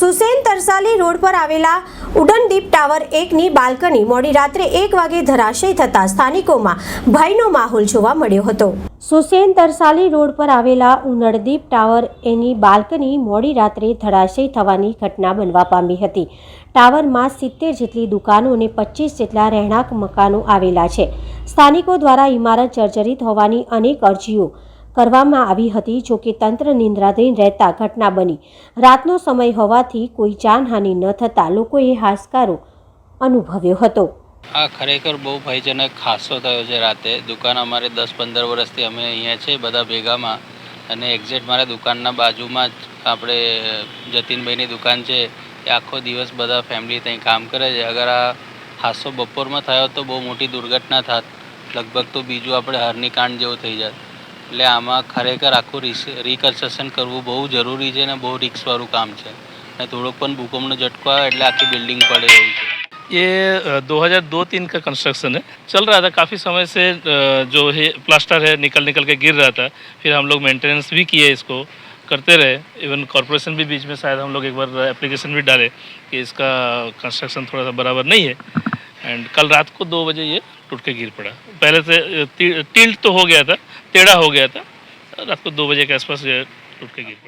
Susen Tarsali road પર આવેલા ઉડનદીપ tower એકની બાલ્કની મોડી રાત્રે એક વાગે ધરાશય થતા સ્થાનિકોમાં ભયનો માહોલ જોવા મળ્યો હતો. સુસેન તરસાલી રોડ પર આવેલા ઉનડદીપ ટાવર એની બાલ્કની મોડી રાત્રે ધરાશય થવાની ઘટના બનવા પામી હતી. ટાવરમાં સિત્તેર જેટલી દુકાનો અને પચીસ જેટલા રહેણાંક મકાનો આવેલા છે. સ્થાનિકો દ્વારા ઇમારત જર્જરિત હોવાની અનેક અરજીઓ કરવામાં આવી હતી, જો કે તંત્ર નિંદ્રાધીન રહેતા ઘટના બની. રાતનો સમય હોવાથી કોઈ જાનહાનિ ન થતાં લોકોએ હાશકારો અનુભવ્યો હતો. આ ખરેખર બહુ ભયજનક ખાસો થયો છે રાતે. દુકાન અમારે દસ પંદર વર્ષથી અમે અહીંયા છે, બધા ભેગામાં. અને એક્ઝેક્ટ મારા દુકાનના બાજુમાં જ આપણે જતીનભાઈની દુકાન છે. એ આખો દિવસ બધા ફેમિલી ત્યાં કામ કરે છે. અગર આ હાસો બપોરમાં થયો તો બહુ મોટી દુર્ઘટના થાત. લગભગ તો બીજું આપણે હરની કાંડ જેવું થઈ જાત. એટલે આમાં ખરેખર આખું રિકન્સ્ટ્રક્શન કરવું બહુ જરૂરી છે અને બહુ રિક્સવાળું કામ છે અને થોડોક પણ ભૂકંપનો ઝટકો આવે એટલે આખી બિલ્ડિંગ પડે એવું છે ये दो हज़ार दो तीन का कंस्ट्रक्शन है चल रहा था काफ़ी समय से अ, जो है प्लास्टर है निकल निकल के गिर रहा था फिर हम लोग मेंटेनेंस भी किए इसको करते रहे इवन कॉरपोरेशन भी बीच में शायद हम लोग एक बार एप्लीकेशन भी डाले कि इसका कंस्ट्रक्शन थोड़ा सा बराबर नहीं है एंड कल रात को दो बजे ये टूट के गिर पड़ा पहले से टिल्ट तो हो गया था टेढ़ा हो गया था रात को दो बजे के आसपास ये टूट के गिर पड़ा